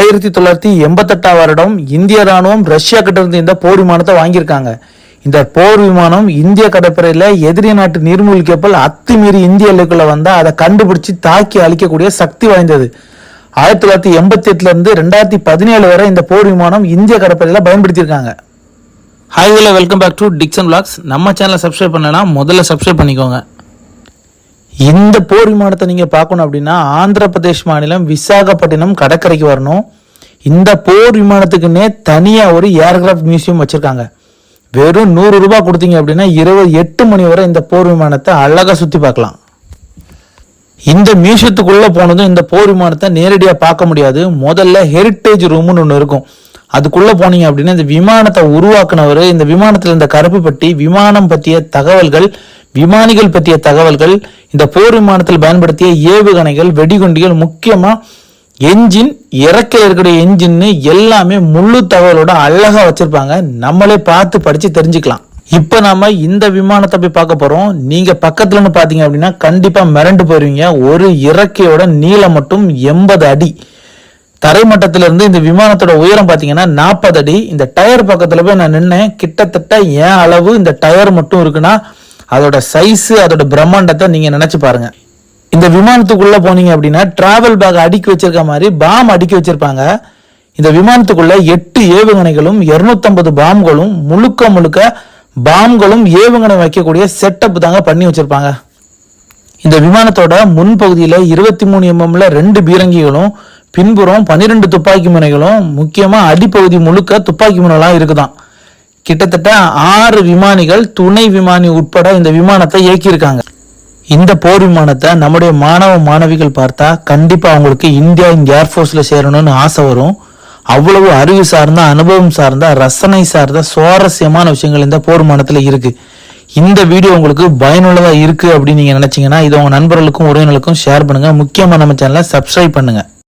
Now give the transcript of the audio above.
ஆயிரத்தி தொள்ளாயிரத்தி எண்பத்தெட்டாம் வருடம் இந்திய ராணுவம் ரஷ்யா கிட்ட இருந்து இந்த போர் விமானத்தை வாங்கியிருக்காங்க. இந்த போர் விமானம் இந்திய கடற்படையில எதிரி நாட்டு நீர்மூழ்கி கப்பல் அத்துமீறி இந்திய எல்லைக்குள்ள வந்தா அதை கண்டுபிடிச்சு தாக்கி அழிக்கக்கூடிய சக்தி வாய்ந்தது. ஆயிரத்தி தொள்ளாயிரத்தி எண்பத்தி எட்டுல இருந்து ரெண்டாயிரத்தி பதினேழு வரை இந்த போர் விமானம் இந்திய கடற்படையில பயன்படுத்தியிருக்காங்க. Hi hello welcome back to Dixon blogs நம்ம சேனலை சப்ஸ்கிரைப் பண்ணலனா முதல்ல சப்ஸ்கிரைப் பண்ணிக்கோங்க. இந்த போர் விமானத்தை நீங்க பார்க்கணும் அப்படின்னா ஆந்திர பிரதேஷ் மாநிலம் விசாகப்பட்டினம் கடற்கரைக்கு வரணும். இந்த போர் விமானத்துக்குன்னே தனியா ஒரு ஏர்கிராஃப்ட் மியூசியம் வச்சிருக்காங்க. வெறும் நூறு ரூபாய் கொடுத்தீங்க அப்படின்னா இருபது எட்டு மணி வரை இந்த போர் விமானத்தை அழகா சுத்தி பார்க்கலாம். இந்த மியூசியத்துக்குள்ள போனதும் இந்த போர் விமானத்தை நேரடியா பார்க்க முடியாது. முதல்ல ஹெரிட்டேஜ் ரூம்னு ஒன்று இருக்கும். அதுக்குள்ள போனீங்க அப்படின்னா இந்த விமானத்தை உருவாக்குனவர் இந்த விமானத்துல இந்த கருப்பு பட்டி விமானம் பற்றிய தகவல்கள் விமானிகள் பற்றிய தகவல்கள் இந்த போர் விமானத்தில் பயன்படுத்திய ஏவுகணைகள் வெடிகுண்டிகள் முக்கியமாக என்ஜின் இறக்க இருக்கக்கூடிய என்ஜின் எல்லாமே முழு தகவலோட அழகாக வச்சிருப்பாங்க. நம்மளே பார்த்து படித்து தெரிஞ்சுக்கலாம். இப்போ நாம இந்த விமானத்தை போய் பார்க்க போறோம். நீங்க பக்கத்துலன்னு பார்த்தீங்க பாத்தீங்க அப்படின்னா கண்டிப்பா மிரண்டு போயிருவீங்க. ஒரு இறக்கையோட நீளம் மட்டும் எண்பது அடி. தரைமட்டத்திலிருந்து இந்த விமானத்தோட உயரம் பாத்தீங்கன்னா நாற்பது அடி. இந்த டயர் பக்கத்துல போய் நான் நின்னேன். கிட்டத்தட்ட ஏன் அளவு இந்த டயர் மட்டும் இருக்குன்னா அதோட சைஸ் அதோட பிரம்மாண்டத்தை நீங்க நினைச்சு பாருங்க. இந்த விமானத்துக்குள்ள போனீங்க அப்படின்னா டிராவல் பேக் அடுக்கி வச்சிருக்க மாதிரி பாம் அடுக்கி வச்சிருப்பாங்க. இந்த விமானத்துக்குள்ள எட்டு ஏவுகணைகளும் 250 பாம்களும் முழுக்க முழுக்க பாம்களும் ஏவுகணை வைக்கக்கூடிய செட்டப் தாங்க பண்ணி வச்சிருப்பாங்க. இந்த விமானத்தோட முன்பகுதியில இருபத்தி மூணு எம்எம்ல ரெண்டு பீரங்கிகளும் பின்புறம் பன்னிரெண்டு துப்பாக்கி முனைகளும் முக்கியமா அடிப்பகுதி முழுக்க துப்பாக்கி முனைலாம் இருக்குதான். கிட்டத்தட்ட ஆறு விமானிகள் துணை விமானி உட்பட இந்த விமானத்தை இயக்கியிருக்காங்க. இந்த போர் விமானத்தை நம்முடைய மாணவ மாணவிகள் பார்த்தா கண்டிப்பா அவங்களுக்கு இந்தியா ஏர்ஃபோர்ஸ்ல சேரணும்னு ஆசை வரும். அவ்வளவு அறிவு சார்ந்த அனுபவம் சார்ந்த ரசனை சார்ந்த சுவாரஸ்யமான விஷயங்கள் இந்த போர் விமானத்துல இருக்கு. இந்த வீடியோ உங்களுக்கு பயனுள்ளதா இருக்கு அப்படின்னு நீங்க நினைச்சீங்கன்னா இதை உங்க நண்பர்களுக்கும் உறவினர்களுக்கும் ஷேர் பண்ணுங்க. முக்கியமா நம்ம சேனலை சப்ஸ்கிரைப் பண்ணுங்க.